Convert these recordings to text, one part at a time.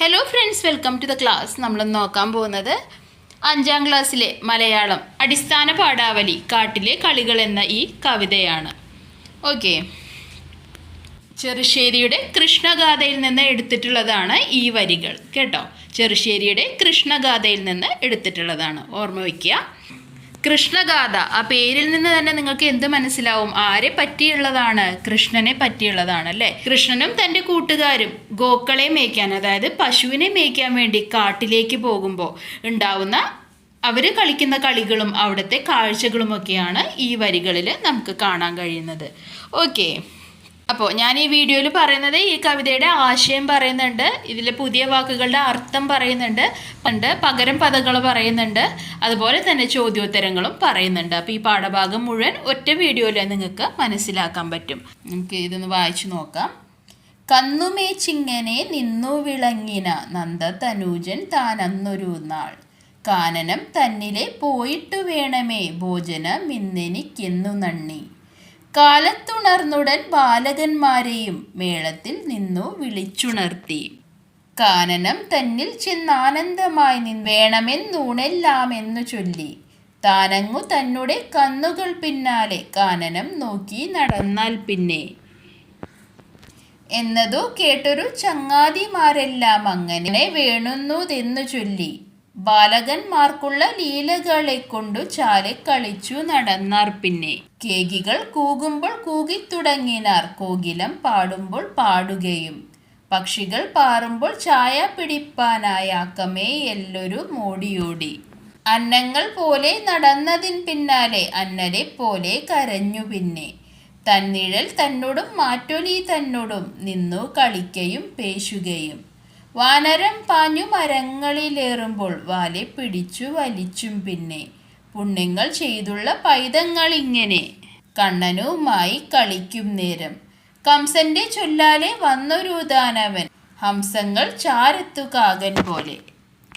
Hello friends welcome to the class നമ്മൾ നോക്കാൻ പോകുന്നത് അഞ്ചാം ക്ലാസ്സിലെ മലയാളം അടിസ്ഥാന പാഠാവലി കാട്ടിലെ കളികൾ എന്ന ഈ കവിതയാണ്. ഓക്കെ ചെറുശ്ശേരിയുടെ കൃഷ്ണഗാഥയിൽ നിന്ന് എടുത്തിട്ടുള്ളതാണ് ഈ വരികൾ. കേട്ടോ? ചെറുശ്ശേരിയുടെ കൃഷ്ണഗാഥയിൽ നിന്ന് എടുത്തിട്ടുള്ളതാണ്. ഓർമ്മ വയ്ക്കുക കൃഷ്ണഗാഥ. ആ പേരിൽ നിന്ന് തന്നെ നിങ്ങൾക്ക് എന്ത് മനസ്സിലാവും? ആരെ പറ്റിയുള്ളതാണ്? കൃഷ്ണനെ പറ്റിയുള്ളതാണ് അല്ലേ? കൃഷ്ണനും തന്റെ കൂട്ടുകാരും ഗോക്കളെ മേയ്ക്കാൻ അതായത് പശുവിനെ മേയ്ക്കാൻ വേണ്ടി കാട്ടിലേക്ക് പോകുമ്പോൾ ഉണ്ടാവുന്ന അവർ കളിക്കുന്ന കളികളും അവിടുത്തെ കാഴ്ചകളുമൊക്കെയാണ് ഈ വരികളിൽ നമുക്ക് കാണാൻ കഴിയുന്നത്. ഓക്കെ അപ്പോൾ ഞാൻ ഈ വീഡിയോയിൽ പറയുന്നത് ഈ കവിതയുടെ ആശയം പറയുന്നുണ്ട് ഇതിലെ പുതിയ വാക്കുകളുടെ അർത്ഥം പറയുന്നുണ്ട് പണ്ട് പകരം പദങ്ങൾ പറയുന്നുണ്ട് അതുപോലെ തന്നെ ചോദ്യോത്തരങ്ങളും പറയുന്നുണ്ട്. അപ്പോൾ ഈ പാഠഭാഗം മുഴുവൻ ഒറ്റ വീഡിയോയിൽ നിങ്ങൾക്ക് മനസ്സിലാക്കാൻ പറ്റും. നമുക്ക് ഇതൊന്ന് വായിച്ചു നോക്കാം. കന്നുമേച്ചിങ്ങനെ നിന്നു വിളങ്ങിന നന്ദ തനൂജൻ താനന്നൊരു നാൾ. കാനനം തന്നിലെ പോയിട്ടു വേണമേ ഭോജനം ഇന്നെനിക്കെന്നു നണ്ണി കാലത്തുണർന്നുടൻ ബാലകന്മാരെയും മേളത്തിൽ നിന്നു വിളിച്ചുണർത്തി. കാനനം തന്നിൽ ചെന്നാനന്ദമായി നിൻ വേണമെന്നൂണെല്ലാമെന്നു ചൊല്ലി. താനങ്ങു തന്നുടെ കന്നുകൾ പിന്നാലെ കാനനം നോക്കി നടന്നാൽ പിന്നെ. എന്നതു കേട്ടൊരു ചങ്ങാതിമാരെല്ലാം അങ്ങനെ വേണുന്നുതെന്നു ചൊല്ലി. ബാലകന്മാർക്കുള്ള ലീലകളെ കൊണ്ടു ചാലെ കളിച്ചു നടന്നാർ പിന്നെ. കേകികൾ കൂകുമ്പോൾ കൂകിത്തുടങ്ങിനാർ കോകിലം പാടുമ്പോൾ പാടുകയും. പക്ഷികൾ പാറുമ്പോൾ ചായ പിടിപ്പാനായാക്കമേ എല്ലൊരു മോടിയോടി. അന്നങ്ങൾ പോലെ നടന്നതിൻ പിന്നാലെ അന്നരെ പോലെ കരഞ്ഞു പിന്നെ. തന്നിഴൽ തന്നോടും മാറ്റൊലി തന്നോടും നിന്നു കളിക്കയും പേശുകയും. വാനരം പാഞ്ഞു മരങ്ങളിലേറുമ്പോൾ വാലെ പിടിച്ചു വലിച്ചും പിന്നെ പുണ്യങ്ങൾ ചെയ്തുള്ള പൈതങ്ങൾ ഇങ്ങനെ കണ്ണനുമായി കളിക്കും നേരം. കംസന്റെ ചൊല്ലാലെ വന്നൊരു ദാനവൻ ഹംസങ്ങൾ ചാരത്തു കാകൻ പോലെ.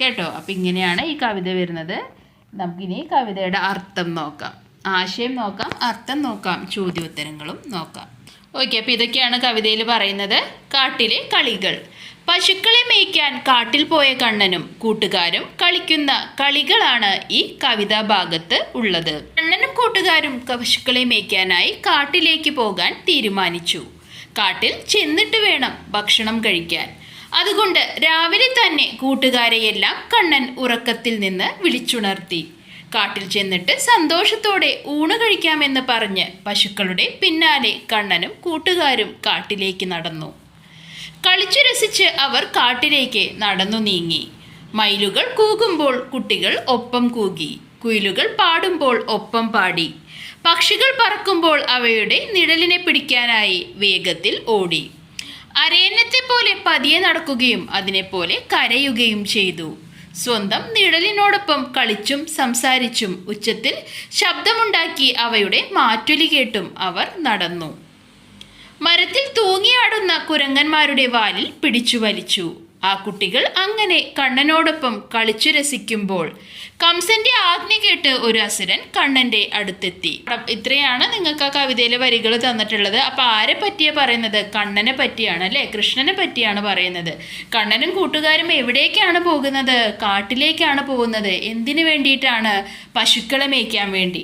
കേട്ടോ? അപ്പം ഇങ്ങനെയാണ് ഈ കവിത വരുന്നത്. നമുക്കിനി കവിതയുടെ അർത്ഥം നോക്കാം. ആശയം നോക്കാം അർത്ഥം നോക്കാം ചോദ്യോത്തരങ്ങളും നോക്കാം. ഓക്കെ അപ്പോൾ ഇതൊക്കെയാണ് കവിതയിൽ പറയുന്നത്. കാട്ടിലെ കളികൾ. പശുക്കളെ മേയ്ക്കാൻ കാട്ടിൽ പോയ കണ്ണനും കൂട്ടുകാരും കളിക്കുന്ന കളികളാണ് ഈ കവിതാ ഭാഗത്ത് ഉള്ളത്. കണ്ണനും കൂട്ടുകാരും പശുക്കളെ മേയ്ക്കാനായി കാട്ടിലേക്ക് പോകാൻ തീരുമാനിച്ചു. കാട്ടിൽ ചെന്നിട്ട് വേണം ഭക്ഷണം കഴിക്കാൻ. അതുകൊണ്ട് രാവിലെ തന്നെ കൂട്ടുകാരെയെല്ലാം കണ്ണൻ ഉറക്കത്തിൽ നിന്ന് വിളിച്ചുണർത്തി. കാട്ടിൽ ചെന്നിട്ട് സന്തോഷത്തോടെ ഊണ് കഴിക്കാമെന്ന് പറഞ്ഞ് പശുക്കളുടെ പിന്നാലെ കണ്ണനും കൂട്ടുകാരും കാട്ടിലേക്ക് നടന്നു. കളിച്ചു രസിച്ച് അവർ കാട്ടിലേക്ക് നടന്നു നീങ്ങി. മയിലുകൾ കൂകുമ്പോൾ കുട്ടികൾ ഒപ്പം കൂകി. കുയിലുകൾ പാടുമ്പോൾ ഒപ്പം പാടി. പക്ഷികൾ പറക്കുമ്പോൾ അവയുടെ നിഴലിനെ പിടിക്കാനായി വേഗത്തിൽ ഓടി. അരയന്നത്തെ പോലെ പതിയെ നടക്കുകയും അതിനെപ്പോലെ കരയുകയും ചെയ്തു. സ്വന്തം നിഴലിനോടൊപ്പം കളിച്ചും സംസാരിച്ചും ഉച്ചത്തിൽ ശബ്ദമുണ്ടാക്കി അവയുടെ മാറ്റൊലി കേട്ടും അവർ നടന്നു. മരത്തിൽ തൂങ്ങിയാടുന്ന കുരങ്ങന്മാരുടെ വാലിൽ പിടിച്ചു വലിച്ചു. ആ കുട്ടികൾ അങ്ങനെ കണ്ണനോടൊപ്പം കളിച്ചു രസിക്കുമ്പോൾ കംസന്റെ ആജ്ഞ കേട്ട് ഒരു അസുരൻ കണ്ണന്റെ അടുത്തെത്തി. ഇത്രയാണ് നിങ്ങൾക്ക് ആ കവിതയിലെ വരികൾ തന്നിട്ടുള്ളത്. അപ്പൊ ആരെ പറ്റിയാ പറയുന്നത്? കണ്ണനെ പറ്റിയാണ് അല്ലെ? കൃഷ്ണനെ പറ്റിയാണ് പറയുന്നത്. കണ്ണനും കൂട്ടുകാരും എവിടേക്കാണ് പോകുന്നത്? കാട്ടിലേക്കാണ് പോകുന്നത്. എന്തിനു വേണ്ടിയിട്ടാണ് പശുക്കളെ മേയ്ക്കാൻ വേണ്ടി?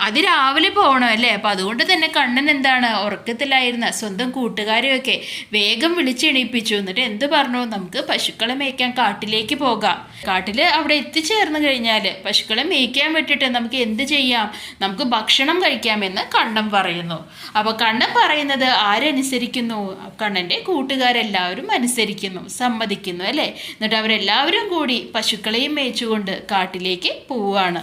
അതിരാവിലെ പോകണം അല്ലേ? അപ്പം അതുകൊണ്ട് തന്നെ കണ്ണൻ എന്താണ് ഉറക്കത്തിലായിരുന്ന സ്വന്തം കൂട്ടുകാരെയൊക്കെ വേഗം വിളിച്ചെണീപ്പിച്ചു. എന്നിട്ട് എന്ത് പറഞ്ഞു? നമുക്ക് പശുക്കളെ മേയ്ക്കാൻ കാട്ടിലേക്ക് പോകാം. കാട്ടിൽ അവിടെ എത്തിച്ചേർന്ന് കഴിഞ്ഞാൽ പശുക്കളെ മേയ്ക്കാൻ വിട്ടിട്ട് നമുക്ക് എന്ത് ചെയ്യാം? നമുക്ക് ഭക്ഷണം കഴിക്കാമെന്ന് കണ്ണൻ പറയുന്നു. അപ്പോൾ കണ്ണൻ പറയുന്നത് ആരനുസരിക്കുന്നു? കണ്ണന്റെ കൂട്ടുകാരെല്ലാവരും അനുസരിക്കുന്നു സമ്മതിക്കുന്നു അല്ലേ? എന്നിട്ട് അവരെല്ലാവരും കൂടി പശുക്കളെയും മേയിച്ചുകൊണ്ട് കാട്ടിലേക്ക് പോവുകയാണ്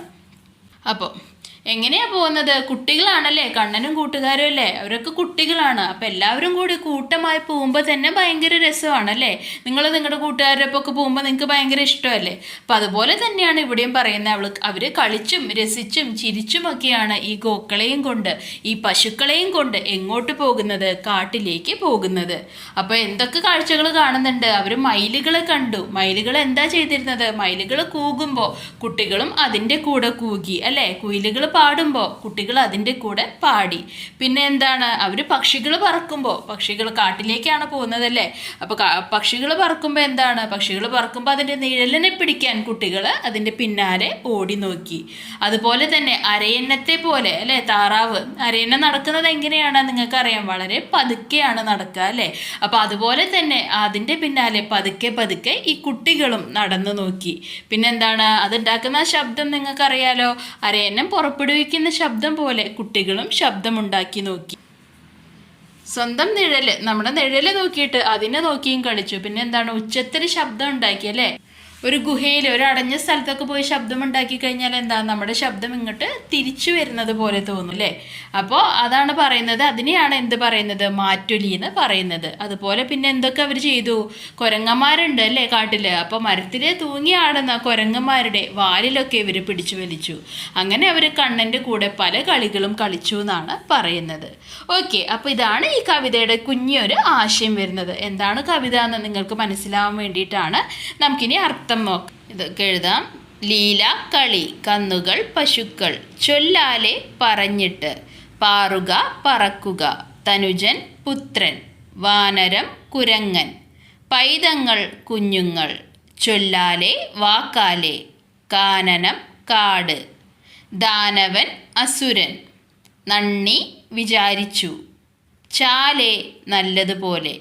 അപ്പോൾ എങ്ങനെയാ പോകുന്നത്? കുട്ടികളാണല്ലേ? കണ്ണനും കൂട്ടുകാരും അല്ലേ? അവരൊക്കെ കുട്ടികളാണ്. അപ്പം എല്ലാവരും കൂടി കൂട്ടമായി പോകുമ്പോൾ തന്നെ ഭയങ്കര രസമാണല്ലേ? നിങ്ങൾ നിങ്ങളുടെ കൂട്ടുകാരുടെ ഒക്കെ പോകുമ്പോൾ നിങ്ങൾക്ക് ഭയങ്കര ഇഷ്ടമല്ലേ? അപ്പം അതുപോലെ തന്നെയാണ് ഇവിടെയും പറയുന്നത്. അവൾ അവർ കളിച്ചും രസിച്ചും ചിരിച്ചുമൊക്കെയാണ് ഈ ഗോക്കളെയും കൊണ്ട് ഈ പശുക്കളെയും കൊണ്ട് എങ്ങോട്ട് പോകുന്നത്? കാട്ടിലേക്ക് പോകുന്നത്. അപ്പോൾ എന്തൊക്കെ കാഴ്ചകൾ കാണുന്നുണ്ട്? അവർ മയിലുകളെ കണ്ടു. മയിലുകൾ എന്താ ചെയ്തിരുന്നത്? മയിലുകൾ കൂകുമ്പോൾ കുട്ടികളും അതിന്റെ കൂടെ കൂകി അല്ലേ? കുയിലുകൾ പാടുമ്പോൾ കുട്ടികൾ അതിന്റെ കൂടെ പാടി. പിന്നെ എന്താണ്? അവർ പക്ഷികൾ പറക്കുമ്പോൾ പക്ഷികൾ കാട്ടിലേക്കാണ് പോകുന്നതല്ലേ? അപ്പോൾ പക്ഷികൾ പറക്കുമ്പോൾ എന്താണ്? പക്ഷികൾ പറക്കുമ്പോൾ അതിന്റെ നിഴലിനെ പിടിക്കാൻ കുട്ടികൾ അതിന്റെ പിന്നാലെ ഓടി നോക്കി. അതുപോലെ തന്നെ അരയന്നത്തെ പോലെ അല്ലേ താറാവ്? അരയന്നം നടക്കുന്നത് എങ്ങനെയാണ്? നിങ്ങൾക്കറിയാം വളരെ പതുക്കെയാണ് നടക്കുക അല്ലേ? അപ്പോൾ അതുപോലെ തന്നെ അതിന്റെ പിന്നാലെ പതുക്കെ പതുക്കെ ഈ കുട്ടികളും നടന്നു നോക്കി. പിന്നെന്താണ്? അതുണ്ടാക്കുന്ന ശബ്ദം നിങ്ങൾക്കറിയാലോ? അരയന്നം പുറപ്പെടുവിക്കുന്ന ശബ്ദം പോലെ കുട്ടികളും ശബ്ദമുണ്ടാക്കി നോക്കി. സ്വന്തം നിഴൽ നമ്മുടെ നിഴൽ നോക്കിയിട്ട് അതിനെ നോക്കിയും കളിച്ചു. പിന്നെ എന്താണ്? ഉച്ചത്തിൽ ശബ്ദം ഉണ്ടാക്കി അല്ലേ? ഒരു ഗുഹയിൽ ഒരു അടഞ്ഞ സ്ഥലത്തൊക്കെ പോയി ശബ്ദം ഉണ്ടാക്കി കഴിഞ്ഞാൽ എന്താ? നമ്മുടെ ശബ്ദം ഇങ്ങോട്ട് തിരിച്ചു വരുന്നത് പോലെ തോന്നും അല്ലേ അപ്പോൾ അതാണ് പറയുന്നത്. അതിനെയാണ് എന്ത് പറയുന്നത്? മാറ്റൊലി എന്ന് പറയുന്നത്. അതുപോലെ പിന്നെ എന്തൊക്കെ അവർ ചെയ്തു? കുരങ്ങന്മാരുണ്ട് അല്ലേ കാട്ടിൽ അപ്പോൾ മരത്തിൽ തൂങ്ങിയാടുന്ന കുരങ്ങന്മാരുടെ വാലിലൊക്കെ ഇവർ പിടിച്ചു വലിച്ചു. അങ്ങനെ അവർ കണ്ണന്റെ കൂടെ പല കളികളും കളിച്ചു എന്നാണ് പറയുന്നത്. ഓക്കെ അപ്പോൾ ഇതാണ് ഈ കവിതയുടെ കുഞ്ഞൊരു ആശയം വരുന്നത്. എന്താണ് കവിത എന്ന് നിങ്ങൾക്ക് മനസ്സിലാവാൻ വേണ്ടിയിട്ടാണ് നമുക്കിനി അർത്ഥം നോക്കാം ഇതൊക്കെ എഴുതാം. ലീല കളി കന്നുകൾ പശുക്കൾ ചൊല്ലാലെ പറഞ്ഞിട്ട് പാറുക പറക്കുക തനുജൻ പുത്രൻ വാനരം കുരങ്ങൻ പൈതങ്ങൾ കുഞ്ഞുങ്ങൾ ചൊല്ലാലെ വാക്കാലെ കാനനം കാട് ദാനവൻ അസുരൻ നന്ദി വിചാരിച്ചു ചാലെ നല്ലതുപോലെ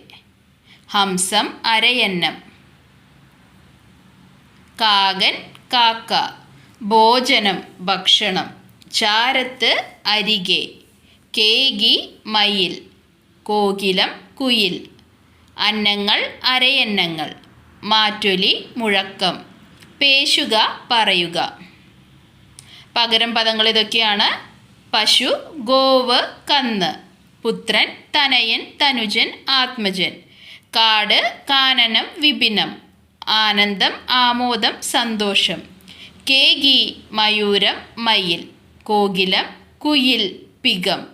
ഹംസം അരയന്നം. കാകൻ കാക്ക. ഭോജനം ഭക്ഷണം. ചാരത്ത് അരികെ. കേകി മയിൽ. കോകിലം കുയിൽ. അന്നങ്ങൾ അരയന്നങ്ങൾ. മാറ്റൊലി മുഴക്കം. പേശുക പറയുക. പകരം പദങ്ങൾ ഇതൊക്കെയാണ്. പശു ഗോവ് കന്ന്. പുത്രൻ തനയൻ തനുജൻ ആത്മജൻ. കാട് കാനനം വിപിനം. ആനന്ദം ആമോദം സന്തോഷം. കേകി മയൂരം മയിൽ. കോകിലം കുയിൽ പികം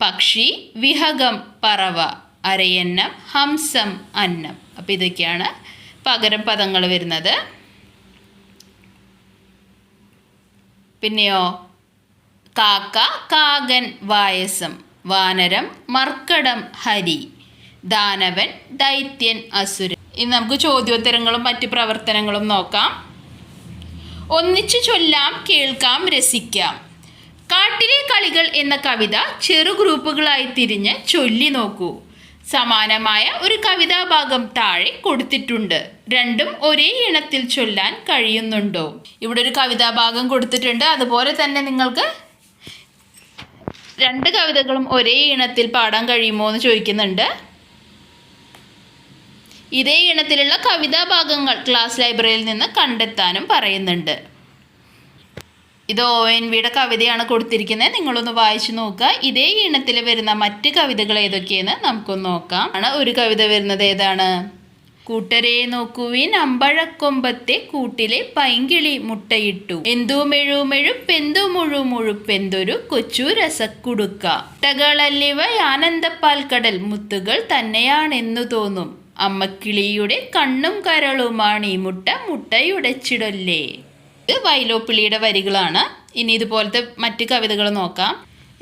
പക്ഷി വിഹകം പറവ. അരയന്നം ഹംസം അന്നം. അപ്പം ഇതൊക്കെയാണ് പകരം പദങ്ങൾ വരുന്നത്. പിന്നെയോ? കാക്ക കാകൻ വായസം. വാനരം മർക്കടം ഹരി. ദാനവൻ ദൈത്യൻ അസുരൻ. ഇനി നമുക്ക് ചോദ്യോത്തരങ്ങളും മറ്റ് പ്രവർത്തനങ്ങളും നോക്കാം. ഒന്നിച്ചു ചൊല്ലാം കേൾക്കാം രസിക്കാം. കാട്ടിലെ കളികൾ എന്ന കവിത ചെറു ഗ്രൂപ്പുകളായി തിരിഞ്ഞ് ചൊല്ലി നോക്കൂ. സമാനമായ ഒരു കവിതാഭാഗം താഴെ കൊടുത്തിട്ടുണ്ട്. രണ്ടും ഒരേ ഇണത്തിൽ ചൊല്ലാൻ കഴിയുന്നുണ്ടോ? ഇവിടെ ഒരു കവിതാഭാഗം കൊടുത്തിട്ടുണ്ട്. അതുപോലെ തന്നെ നിങ്ങൾക്ക് രണ്ട് കവിതകളും ഒരേ ഇണത്തിൽ പാടാൻ കഴിയുമോ എന്ന് ചോദിക്കുന്നുണ്ട്. ഇതേ ഇനത്തിലുള്ള കവിതാഭാഗങ്ങൾ ക്ലാസ് ലൈബ്രറിയിൽ നിന്ന് കണ്ടെത്താനും പറയുന്നുണ്ട്. ഇത് ഒ എൻ വിയുടെ കവിതയാണ് കൊടുത്തിരിക്കുന്നത് നിങ്ങളൊന്ന് വായിച്ചു നോക്കുക. ഇതേ ഇനത്തിൽ വരുന്ന മറ്റ് കവിതകൾ ഏതൊക്കെയെന്ന് നമുക്കൊന്ന് നോക്കാം. ആണ് ഒരു കവിത വരുന്നത് ഏതാണ്? കൂട്ടരെ നോക്കുവിൻ അമ്പഴക്കൊമ്പത്തെ കൂട്ടിലെ പൈങ്കിളി മുട്ടയിട്ടു. എന്തു മെഴുമെഴുപ്പെന്തു മുഴു മുഴുപ്പെന്തൊരു കൊച്ചു രസക്കുടുക്ക. മുട്ടകളല്ലിവ ആനന്ദപ്പാൽ കടൽ മുത്തുകൾ തന്നെയാണെന്നു തോന്നും. അമ്മക്കിളിയുടെ കണ്ണും കരളുമാണ് ഈ മുട്ട മുട്ടയുടച്ചിടല്ലേ ഇത് വൈലോപ്പിള്ളിയുടെ വരികളാണ്. ഇനി ഇതുപോലത്തെ മറ്റ് കവിതകൾ നോക്കാം.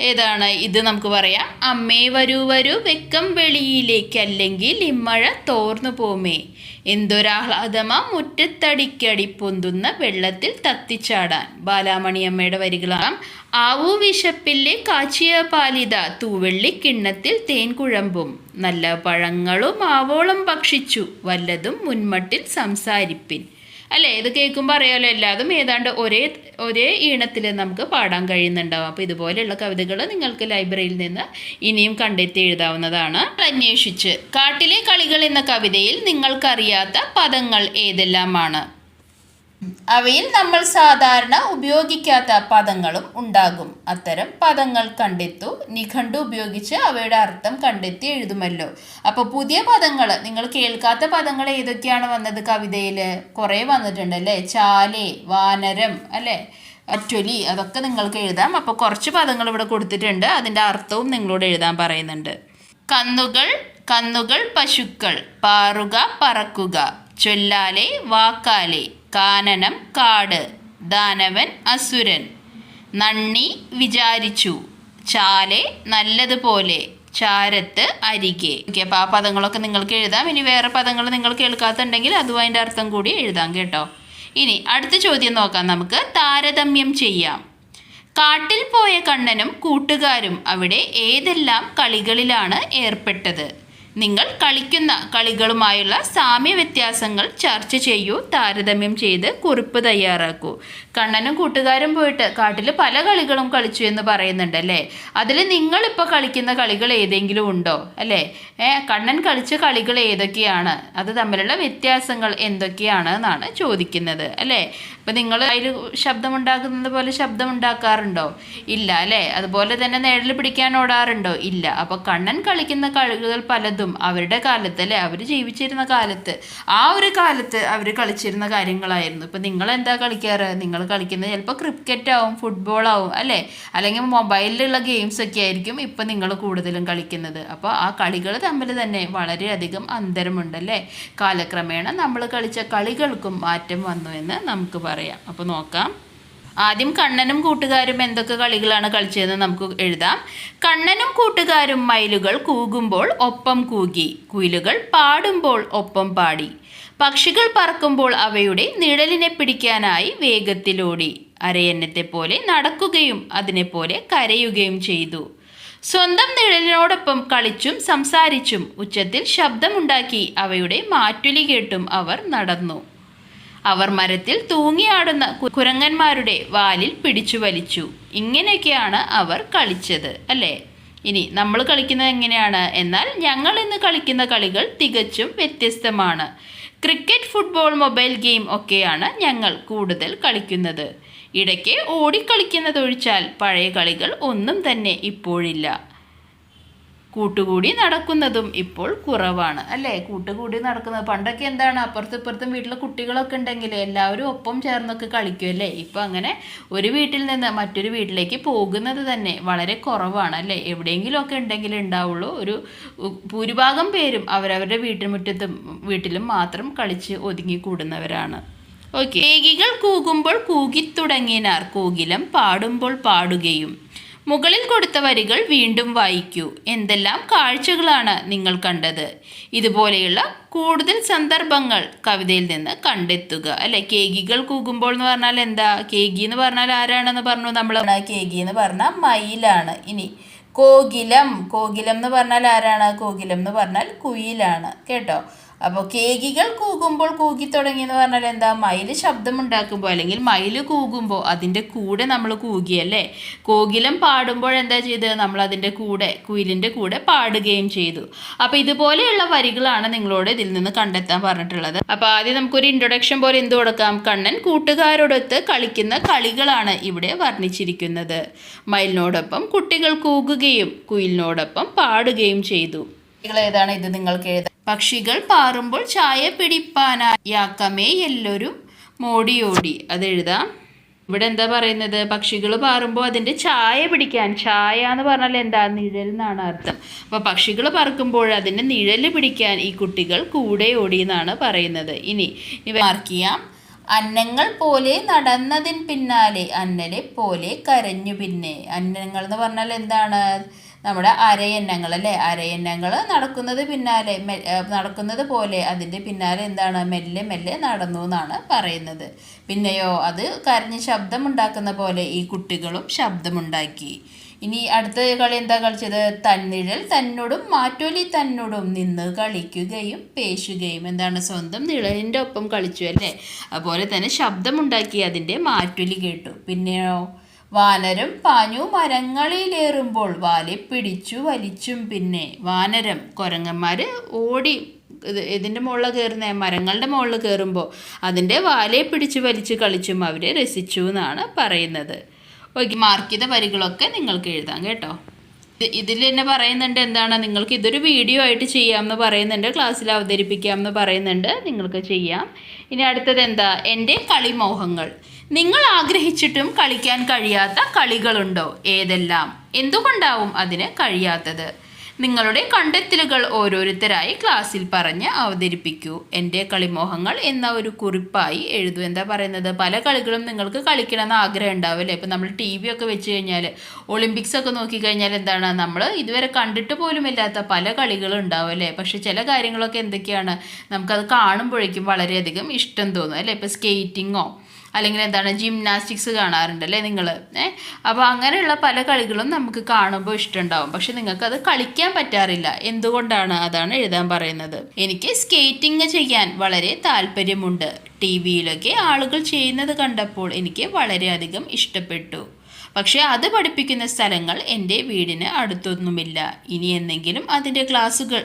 ഏതാണ്? ഇത് നമുക്ക് പറയാം. അമ്മേ വരൂ വരൂ വെക്കം വെളിയിലേക്ക് അല്ലെങ്കിൽ ഇമ്മഴ തോർന്നു പോമേ. എന്തൊരാഹ്ലാദമാ മുറ്റത്തടിക്കടി പൊന്തുന്ന വെള്ളത്തിൽ തത്തിച്ചാടാൻ. ബാലാമണിയമ്മയുടെ വരികളാം. ആവൂ വിശപ്പില്ലേ കാച്ചിയ പാലിത തൂവെള്ളി കിണ്ണത്തിൽ തേൻ കുഴമ്പും. നല്ല പഴങ്ങളും ആവോളം ഭക്ഷിച്ചു വല്ലതും മുൻമട്ടിൽ സംസാരിപ്പിൻ. അല്ലേ? ഇത് കേൾക്കുമ്പോൾ അറിയാമല്ലോ എല്ലാതും ഏതാണ്ട് ഒരേ ഒരേ ഈണത്തിൽ നമുക്ക് പാടാൻ കഴിയുന്നുണ്ടാവും. അപ്പോൾ ഇതുപോലെയുള്ള കവിതകൾ നിങ്ങൾക്ക് ലൈബ്രറിയിൽ നിന്ന് ഇനിയും കണ്ടെത്തി എഴുതാവുന്നതാണ്. അന്വേഷിച്ച് കാട്ടിലെ കളികൾ എന്ന കവിതയിൽ നിങ്ങൾക്കറിയാത്ത പദങ്ങൾ ഏതെല്ലാമാണ്? അവയിൽ നമ്മൾ സാധാരണ ഉപയോഗിക്കാത്ത പദങ്ങളും ഉണ്ടാകും. അത്തരം പദങ്ങൾ കണ്ടെത്തു. നിഘണ്ടു ഉപയോഗിച്ച് അവയുടെ അർത്ഥം കണ്ടെത്തി എഴുതുമല്ലോ. അപ്പോൾ പുതിയ പദങ്ങൾ നിങ്ങൾ കേൾക്കാത്ത പദങ്ങൾ ഏതൊക്കെയാണ് വന്നത് കവിതയിൽ കുറേ വന്നിട്ടുണ്ട് അല്ലേ? ചാലേ വാനരം അല്ലേ? അറ്റൊലി അതൊക്കെ നിങ്ങൾക്ക് എഴുതാം. അപ്പോൾ കുറച്ച് പദങ്ങൾ ഇവിടെ കൊടുത്തിട്ടുണ്ട്. അതിന്റെ അർത്ഥവും നിങ്ങളോട് എഴുതാൻ പറയുന്നുണ്ട്. കന്നുകൾ കന്നുകൾ പശുക്കൾ. പാറുക പറക്കുക. ചൊല്ലാലെ വാക്കാലെ. കാനനം കാട്. ദാനവൻ അസുരൻ. നന്ദി വിചാരിച്ചു. ചാലെ നല്ലതുപോലെ. ചാരത്ത് അരികെ. ഓക്കെ അപ്പോൾ ആ പദങ്ങളൊക്കെ നിങ്ങൾക്ക് എഴുതാം. ഇനി വേറെ പദങ്ങൾ നിങ്ങൾ കേൾക്കാത്തുണ്ടെങ്കിൽ അതും അതിന്റെ അർത്ഥം കൂടി എഴുതാം കേട്ടോ. ഇനി അടുത്ത ചോദ്യം നോക്കാം നമുക്ക്. താരതമ്യം ചെയ്യാം. കാട്ടിൽ പോയ കണ്ണനും കൂട്ടുകാരും അവിടെ ഏതെല്ലാം കളികളിലാണ് ഏർപ്പെട്ടത്? നിങ്ങൾ കളിക്കുന്ന കളികളുമായുള്ള സാമ്യ വ്യത്യാസങ്ങൾ ചർച്ച ചെയ്യൂ താരതമ്യം ചെയ്ത് കുറിപ്പ് തയ്യാറാക്കൂ. കണ്ണനും കൂട്ടുകാരും പോയിട്ട് കാട്ടിൽ പല കളികളും കളിച്ചു എന്ന് പറയുന്നുണ്ട് അല്ലേ? അതിൽ നിങ്ങളിപ്പോൾ കളിക്കുന്ന കളികൾ ഏതെങ്കിലും ഉണ്ടോ അല്ലേ? ഏ കണ്ണൻ കളിച്ച കളികൾ ഏതൊക്കെയാണ്? അത് തമ്മിലുള്ള വ്യത്യാസങ്ങൾ എന്തൊക്കെയാണ് എന്നാണ് ചോദിക്കുന്നത് അല്ലേ? ഇപ്പം നിങ്ങൾ അതിൽ ശബ്ദമുണ്ടാക്കുന്നത് പോലെ ശബ്ദമുണ്ടാക്കാറുണ്ടോ? ഇല്ല അല്ലേ? അതുപോലെ തന്നെ നിഴൽ പിടിക്കാൻ ഓടാറുണ്ടോ? ഇല്ല. അപ്പോൾ കണ്ണൻ കളിക്കുന്ന കളികൾ പലതും അവരുടെ കാലത്ത് അല്ലേ? അവർ ജീവിച്ചിരുന്ന കാലത്ത് ആ ഒരു കാലത്ത് അവർ കളിച്ചിരുന്ന കാര്യങ്ങളായിരുന്നു. ഇപ്പം നിങ്ങൾ എന്താ കളിക്കാറ്? നിങ്ങൾ കളിക്കുന്നത് ചിലപ്പോൾ ക്രിക്കറ്റ് ആവും ഫുട്ബോൾ ആവും അല്ലേ? അല്ലെങ്കിൽ മൊബൈലിലുള്ള ഗെയിംസ് ഒക്കെ ആയിരിക്കും ഇപ്പം നിങ്ങൾ കൂടുതലും കളിക്കുന്നത്. അപ്പോൾ ആ കളികൾ തമ്മിൽ തന്നെ വളരെയധികം അന്തരമുണ്ടല്ലേ കാലക്രമേണ നമ്മൾ കളിച്ച കളികൾക്കും മാറ്റം വന്നു എന്ന് നമുക്ക് പറയാം. അപ്പോൾ നോക്കാം. ആദ്യം കണ്ണനും കൂട്ടുകാരും എന്തൊക്കെ കളികളാണ് കളിച്ചതെന്ന് നമുക്ക് എഴുതാം. കണ്ണനും കൂട്ടുകാരും മയിലുകൾ കൂകുമ്പോൾ ഒപ്പം കൂകി കുയിലുകൾ പാടുമ്പോൾ ഒപ്പം പാടി. പക്ഷികൾ പറക്കുമ്പോൾ അവയുടെ നിഴലിനെ പിടിക്കാനായി വേഗത്തിലോടി. അരയന്നത്തെ പോലെ നടക്കുകയും അതിനെപ്പോലെ കരയുകയും ചെയ്തു. സ്വന്തം നിഴലിനോടൊപ്പം കളിച്ചും സംസാരിച്ചും ഉച്ചത്തിൽ ശബ്ദമുണ്ടാക്കി അവയുടെ മാറ്റുലി കേട്ടും അവർ നടന്നു. അവർ മരത്തിൽ തൂങ്ങിയാടുന്ന കുരങ്ങന്മാരുടെ വാലിൽ പിടിച്ചു വലിച്ചു. ഇങ്ങനെയൊക്കെയാണ് അവർ കളിച്ചത് അല്ലേ? ഇനി നമ്മൾ കളിക്കുന്നത് എങ്ങനെയാണ്? എന്നാൽ ഞങ്ങൾ ഇന്ന് കളിക്കുന്ന കളികൾ തികച്ചും വ്യത്യസ്തമാണ്. ക്രിക്കറ്റ് ഫുട്ബോൾ മൊബൈൽ ഗെയിം ഒക്കെയാണ് ഞങ്ങൾ കൂടുതൽ കളിക്കുന്നത്. ഇടയ്ക്ക് ഓടിക്കളിക്കുന്നതൊഴിച്ചാൽ പഴയ കളികൾ ഒന്നും തന്നെ ഇപ്പോഴില്ല. കൂട്ടുകൂടി നടക്കുന്നതും ഇപ്പോൾ കുറവാണ്. അല്ലേ? കൂട്ടുകൂടി നടക്കുന്നത്. പണ്ടൊക്കെ എന്താണ്? അപ്പുറത്തും ഇപ്പുറത്തും വീട്ടിലെ കുട്ടികളൊക്കെ ഉണ്ടെങ്കിൽ എല്ലാവരും ഒപ്പം ചേർന്നൊക്കെ കളിക്കും അല്ലേ? ഇപ്പം അങ്ങനെ ഒരു വീട്ടിൽ നിന്ന് മറ്റൊരു വീട്ടിലേക്ക് പോകുന്നത് തന്നെ വളരെ കുറവാണ് അല്ലേ? എവിടെയെങ്കിലുമൊക്കെ ഉണ്ടെങ്കിൽ ഉണ്ടാവുള്ളൂ. ഒരു ഭൂരിഭാഗം പേരും അവരവരുടെ വീട്ടുമുറ്റത്തും വീട്ടിലും മാത്രം കളിച്ച് ഒതുങ്ങി കൂടുന്നവരാണ് ഓക്കെ. ഏകികൾ കൂകുമ്പോൾ കൂകിത്തുടങ്ങിനാർ കൂകിലം പാടുമ്പോൾ പാടുകയും മുകളിൽ കൊടുത്ത വരികൾ വീണ്ടും വായിക്കൂ. എന്തെല്ലാം കാഴ്ചകളാണ് നിങ്ങൾ കണ്ടത്? ഇതുപോലെയുള്ള കൂടുതൽ സന്ദർഭങ്ങൾ കവിതയിൽ നിന്ന് കണ്ടെത്തുക. അല്ലെ കേകികൾ കൂകുമ്പോൾ എന്ന് പറഞ്ഞാൽ എന്താ? കേകി എന്ന് പറഞ്ഞാൽ ആരാണെന്ന് പറഞ്ഞു നമ്മൾ? കേകി എന്ന് പറഞ്ഞാൽ മയിലാണ്. ഇനി കോകിലം. കോകിലം എന്ന് പറഞ്ഞാൽ ആരാണ്? കോകിലം എന്ന് പറഞ്ഞാൽ കുയിലാണ്. കേട്ടോ? അപ്പോൾ കേകികൾ കൂകുമ്പോൾ കൂകി തുടങ്ങി എന്ന് പറഞ്ഞാൽ എന്താ? മയിൽ ശബ്ദമുണ്ടാക്കുമ്പോൾ അല്ലെങ്കിൽ മയിൽ കൂകുമ്പോൾ അതിന്റെ കൂടെ നമ്മൾ കൂകിയല്ലേ? കോകിലം പാടുമ്പോൾ എന്താ ചെയ്തത്? നമ്മൾ അതിന്റെ കൂടെ കുയിലിന്റെ കൂടെ പാടുകയും ചെയ്തു. അപ്പോൾ ഇതുപോലെയുള്ള വരികളാണ് നിങ്ങളോട് ഇതിൽ നിന്ന് കണ്ടെത്താൻ പറഞ്ഞിട്ടുള്ളത്. അപ്പോൾ ആദ്യം നമുക്കൊരു ഇൻട്രൊഡക്ഷൻ പോലെ എന്ത് കൊടുക്കാം? കണ്ണൻ കൂട്ടുകാരോടൊത്ത് കളിക്കുന്ന കളികളാണ് ഇവിടെ വർണിച്ചിരിക്കുന്നത്. മയിലിനോടൊപ്പം കുട്ടികൾ കൂകുകയും കുയിലിനോടൊപ്പം പാടുകയും ചെയ്തു. ഏതാണ്? ഇത് നിങ്ങൾക്ക് എഴുതാം പക്ഷികൾ പാറുമ്പോൾ ചായ പിടിപ്പാനായാക്കമേ എല്ലാവരും മോടിയോടി. അത് എഴുതാം. ഇവിടെ എന്താ പറയുന്നത്? പക്ഷികൾ പാറുമ്പോൾ അതിന്റെ ചായ പിടിക്കാൻ. ചായ എന്ന് പറഞ്ഞാൽ എന്താ? നിഴൽ എന്നാണ് അർത്ഥം. അപ്പോൾ പക്ഷികൾ പറക്കുമ്പോൾ അതിന്റെ നിഴൽ പിടിക്കാൻ ഈ കുട്ടികൾ കൂടെ ഓടി എന്നാണ് പറയുന്നത്. ഇനി മാർക്ക് ചെയ്യാം. അന്നങ്ങൾ പോലെ നടന്നതിന് പിന്നാലെ അന്നലെ പോലെ കരഞ്ഞു പിന്നെ. അന്നങ്ങൾ എന്ന് പറഞ്ഞാൽ എന്താണ്? നമ്മുടെ അരയന്നങ്ങൾ അല്ലേ? അരയന്നങ്ങൾ നടക്കുന്നത് പിന്നാലെ നടക്കുന്നത് പോലെ അതിന്റെ പിന്നാലെ എന്താണ്? മെല്ലെ മെല്ലെ നടന്നു എന്നാണ് പറയുന്നത്. പിന്നെയോ അത് കരഞ്ഞ് ശബ്ദമുണ്ടാക്കുന്ന പോലെ ഈ കുട്ടികളും ശബ്ദമുണ്ടാക്കി. ഇനി അടുത്ത കളി എന്താ കളിച്ചത്? തന്നിഴൽ തന്നോടും മാറ്റോലി തന്നോടും നിന്ന് കളിക്കുകയും പേശുകയും. എന്താണ്? സ്വന്തം നിഴലിന്റെ ഒപ്പം കളിച്ചു അല്ലേ? അതുപോലെ തന്നെ ശബ്ദമുണ്ടാക്കി അതിന്റെ മാറ്റൊലി കേട്ടു. പിന്നെയോ വാനരം പാഞ്ഞു മരങ്ങളിലേറുമ്പോൾ വാലെ പിടിച്ചു വലിച്ചും പിന്നെ വാനരം. കുരങ്ങന്മാർ ഓടി ഇത് ഇതിന്റെ മുകളിൽ കയറുന്ന മരങ്ങളുടെ മുകളിൽ കയറുമ്പോൾ അതിന്റെ വാലെ പിടിച്ചു വലിച്ചു കളിച്ചും അവരെ രസിച്ചു എന്നാണ് പറയുന്നത്. ഓക്കെ മാർക്ക് ചെയ്ത വരികളൊക്കെ നിങ്ങൾക്ക് എഴുതാം കേട്ടോ. ഇത് ഇതിൽ തന്നെ പറയുന്നുണ്ട് എന്താണ് നിങ്ങൾക്ക് ഇതൊരു വീഡിയോ ആയിട്ട് ചെയ്യാമെന്ന് പറയുന്നുണ്ട് ക്ലാസ്സിൽ അവതരിപ്പിക്കാമെന്ന് പറയുന്നുണ്ട് നിങ്ങൾക്ക് ചെയ്യാം. ഇനി അടുത്തത് എന്താ എന്റെ കളിമോഹങ്ങൾ. നിങ്ങൾ ആഗ്രഹിച്ചിട്ടും കളിക്കാൻ കഴിയാത്ത കളികളുണ്ടോ ഏതെല്ലാം? എന്തുകൊണ്ടാവും അതിന് കഴിയാത്തത്? നിങ്ങളുടെ കണ്ടെത്തലുകൾ ഓരോരുത്തരായി ക്ലാസ്സിൽ പറഞ്ഞ് അവതരിപ്പിക്കൂ. എന്റെ കളിമോഹങ്ങൾ എന്ന ഒരു കുറിപ്പായി എഴുതൂ. എന്താ പറയുന്നത്? പല കളികളും നിങ്ങൾക്ക് കളിക്കണമെന്ന് ആഗ്രഹം ഉണ്ടാവും അല്ലേ ഇപ്പം നമ്മൾ ടി വി ഒക്കെ വെച്ച് കഴിഞ്ഞാൽ ഒളിമ്പിക്സ് ഒക്കെ നോക്കിക്കഴിഞ്ഞാൽ എന്താണ്? നമ്മൾ ഇതുവരെ കണ്ടിട്ട് പോലും ഇല്ലാത്ത പല കളികളും ഉണ്ടാവും അല്ലേ? പക്ഷേ ചില കാര്യങ്ങളൊക്കെ എന്തൊക്കെയാണ്? നമുക്കത് കാണുമ്പോഴേക്കും വളരെയധികം ഇഷ്ടം തോന്നും അല്ലേ? ഇപ്പോൾ സ്കേറ്റിങ്ങോ അല്ലെങ്കിൽ എന്താണ് ജിംനാസ്റ്റിക്സ് കാണാറുണ്ട് അല്ലേ നിങ്ങൾ ഏഹ് അപ്പോൾ അങ്ങനെയുള്ള പല കളികളും നമുക്ക് കാണുമ്പോൾ ഇഷ്ടമുണ്ടാവും പക്ഷെ നിങ്ങൾക്കത് കളിക്കാൻ പറ്റാറില്ല. എന്തുകൊണ്ടാണ്? അതാണ് എഴുതാൻ പറയുന്നത്. എനിക്ക് സ്കേറ്റിംഗ് ചെയ്യാൻ വളരെ താല്പര്യമുണ്ട്. ടി വിയിലൊക്കെ ആളുകൾ ചെയ്യുന്നത് കണ്ടപ്പോൾ എനിക്ക് വളരെയധികം ഇഷ്ടപ്പെട്ടു. പക്ഷേ അത് പഠിപ്പിക്കുന്ന സ്ഥലങ്ങൾ എന്റെ വീടിന് അടുത്തൊന്നുമില്ല. ഇനി എന്തെങ്കിലും അതിന്റെ ക്ലാസ്സുകൾ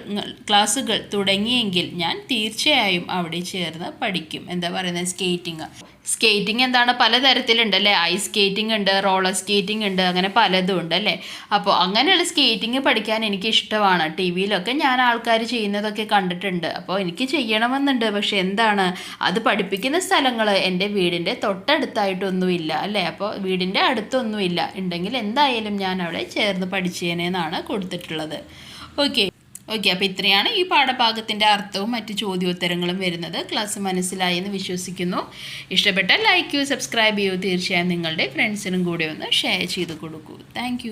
ക്ലാസ്സുകൾ തുടങ്ങിയെങ്കിൽ ഞാൻ തീർച്ചയായും അവിടെ ചേർന്ന് പഠിക്കും. എന്താ പറയുന്നത്? സ്കേറ്റിംഗ് സ്കേറ്റിംഗ് എന്താണ്? പലതരത്തിലുണ്ട് അല്ലേ ഐസ് സ്കേറ്റിംഗ് ഉണ്ട് റോളർ സ്കേറ്റിംഗ് ഉണ്ട് അങ്ങനെ പലതും ഉണ്ട് അല്ലേ? അപ്പോൾ അങ്ങനെയുള്ള സ്കേറ്റിംഗ് പഠിക്കാൻ എനിക്ക് ഇഷ്ടമാണ് ടി വിയിലൊക്കെ ഞാൻ ആൾക്കാർ ചെയ്യുന്നതൊക്കെ കണ്ടിട്ടുണ്ട്. അപ്പോൾ എനിക്ക് ചെയ്യണമെന്നുണ്ട്. പക്ഷെ എന്താണ്? അത് പഠിപ്പിക്കുന്ന സ്ഥലങ്ങൾ എന്റെ വീടിന്റെ തൊട്ടടുത്തായിട്ടൊന്നുമില്ല അല്ലേ? അപ്പോൾ വീടിന്റെ അടുത്തൊന്നുമില്ല. ഉണ്ടെങ്കിൽ എന്തായാലും ഞാൻ അവിടെ ചേർന്ന് പഠിച്ചേനെന്നാണ് കൊടുത്തിട്ടുള്ളത്. ഓക്കെ ഓക്കെ അപ്പോൾ ഇത്രയാണ് ഈ പാഠഭാഗത്തിന്റെ അർത്ഥവും മറ്റ് ചോദ്യോത്തരങ്ങളും വരുന്നത്. ക്ലാസ് മനസ്സിലായി എന്ന് വിശ്വസിക്കുന്നു. ഇഷ്ടപ്പെട്ട ലൈക്ക് ചെയ്യൂ സബ്സ്ക്രൈബ് ചെയ്യൂ. തീർച്ചയായും നിങ്ങളുടെ ഫ്രണ്ട്സിനും കൂടെ ഒന്ന് ഷെയർ ചെയ്ത് കൊടുക്കൂ. താങ്ക്